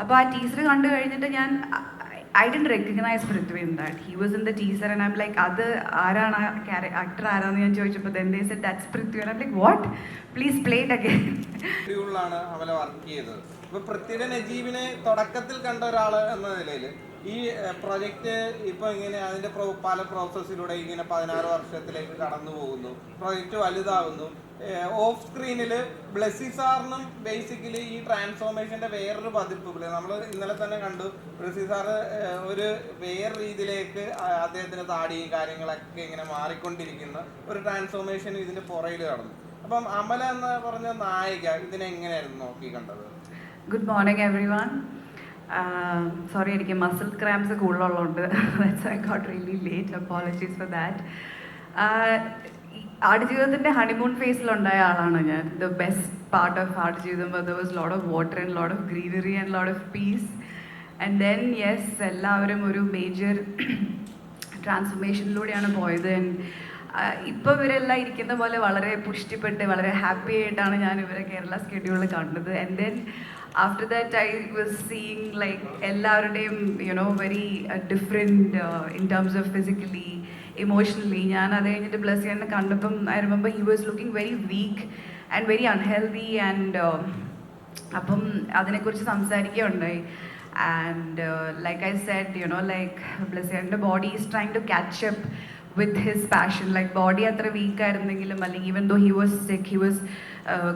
അപ്പോൾ ആ ടീസർ കണ്ടു കഴിഞ്ഞിട്ട് ഞാൻ I D recognise Prithvi that he was in the teaser and I'm like അത് ആരാണ് ആക്ടർ ആരാന്ന് ഞാൻ ചോദിച്ചപ്പോൾ then they said that's Prithvi and like what please play it again അവനെ വർക്ക് ചെയ്തത്. അപ്പോൾ പൃഥ്വിയുടെ നജീബിനെ തുടക്കത്തിൽ കണ്ട ഒരാൾ എന്ന നിലയിൽ ഈ പ്രൊജക്ട് ഇപ്പൊ ഇങ്ങനെ അതിന്റെ പല പ്രോസസ്സിലൂടെ ഇങ്ങനെ പതിനാറ് വർഷത്തിലേക്ക് കടന്നു പോകുന്നു. പ്രൊജക്ട് വലുതാവുന്നു. ഓഫ് സ്ക്രീനിൽ ബ്ലെസ്സി സാറിനും ബേസിക്കലി ഈ ട്രാൻസ്ഫോർമേഷന്റെ വേറൊരു പതിപ്പ് നമ്മൾ ഇന്നലെ തന്നെ കണ്ടു. ബ്ലെസ്സി സാറ് ഒരു വേറെ രീതിയിലേക്ക് അദ്ദേഹത്തിന്റെ താടിയും കാര്യങ്ങളൊക്കെ ഇങ്ങനെ മാറിക്കൊണ്ടിരിക്കുന്ന. ഒരു ട്രാൻസ്ഫോർമേഷൻ ഇതിന്റെ പുറയിൽ കടന്നു. അപ്പം അമല എന്ന് പറഞ്ഞ നായിക ഇതിനെങ്ങനെയായിരുന്നു നോക്കി കണ്ടത്? ഗുഡ് മോർണിംഗ് എവറി സോറി എനിക്ക് muscle cramps കൂടുതലുള്ളതുകൊണ്ട് that's I got really late apologies for that ആടുജീവിതത്തിന്റെ honeymoon ഫേസിലുണ്ടായ ആളാണ് ഞാൻ. The best part of Aadujeevitham the was load of water and load of greenery and load of peace and then yes എല്ലാവരും ഒരു major ട്രാൻസ്ഫോർമേഷനിലൂടെയാണ് പോയത്. And ഇപ്പോൾ ഇവരെല്ലാം ഇരിക്കുന്ന പോലെ വളരെ പുഷ്ടിപ്പെട്ട് വളരെ ഹാപ്പി ആയിട്ടാണ് ഞാൻ ഇവരെ കേരള സ്കെഡ്യൂളിൽ കണ്ടത്. And then after that I was seeing like എല്ലാവരുടെയും you know very different in terms of physically emotionally ഞാൻ അത് കഴിഞ്ഞിട്ട് ബ്ലസ് ചെയ്യാൻ കണ്ടപ്പം I remember he was looking very weak and very unhealthy and അപ്പം അതിനെക്കുറിച്ച് സംസാരിക്കുകയുണ്ടായി. And like I said you know like ബ്ലസിയറിന്റെ body is trying to catch up with his passion like body അത്ര weak ആയിരുന്നെങ്കിലും അല്ലെങ്കിൽ even though he was sick he was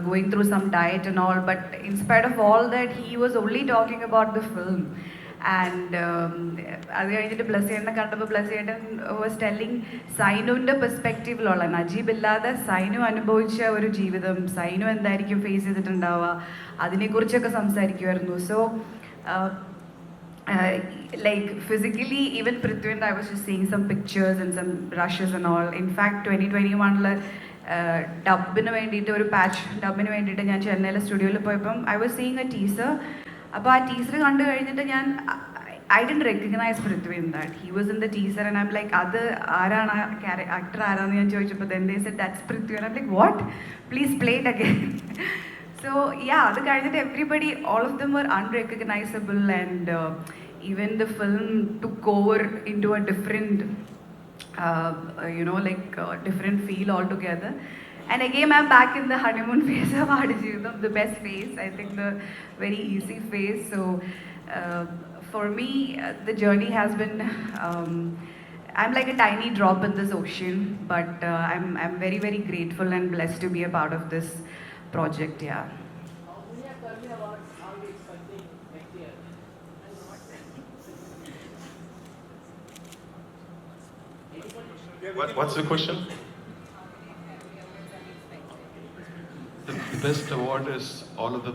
going through some diet and all but inspired of all that he was only talking about the film and അത് കഴിഞ്ഞിട്ട് ബ്ലസ്സിയേട്ടനെ കണ്ടപ്പോൾ ബ്ലസ്സിയേട്ടൻ was telling സൈനുവിന്റെ പെർസ്പെക്റ്റീവിലുള്ള നജീബ് ഇല്ലാതെ സൈനു അനുഭവിച്ച ഒരു ജീവിതം സൈനു എന്തായിരിക്കും ഫേസ് ചെയ്തിട്ടുണ്ടാവുക അതിനെക്കുറിച്ചൊക്കെ സംസാരിക്കുമായിരുന്നു. So like physically even Prithvi and I was just seeing some pictures and some rushes and all. In fact, 2021 ഡബിന് വേണ്ടിയിട്ട് ഒരു പാച്ച് ഡബിന് വേണ്ടിയിട്ട് ഞാൻ ചെന്നൈയിലെ സ്റ്റുഡിയോയിൽ പോയപ്പം I was seeing a teaser അപ്പോൾ ആ ടീസർ കണ്ടു കഴിഞ്ഞിട്ട് ഞാൻ I didn't recognise Prithvi in that he was in the teaser and I'm like അത് ആരാണ്? ആക്ടർ ആരാന്ന്? ഞാൻ ചോദിച്ചപ്പോൾ then they said that's Prithvi and I'm like what please play it again so yeah അത് കഴിഞ്ഞിട്ട് everybody all of them were unrecognisable and even the film took over into a different you know like uh, different feel altogether and again i'm back in the honeymoon phase of Aadijeevitham, the best phase i think the very easy phase so uh, for me uh, the journey has been um, i'm like a tiny drop in this ocean but uh, i'm i'm very very grateful and blessed to be a part of this project yeah What, what's the question? The best award is all of the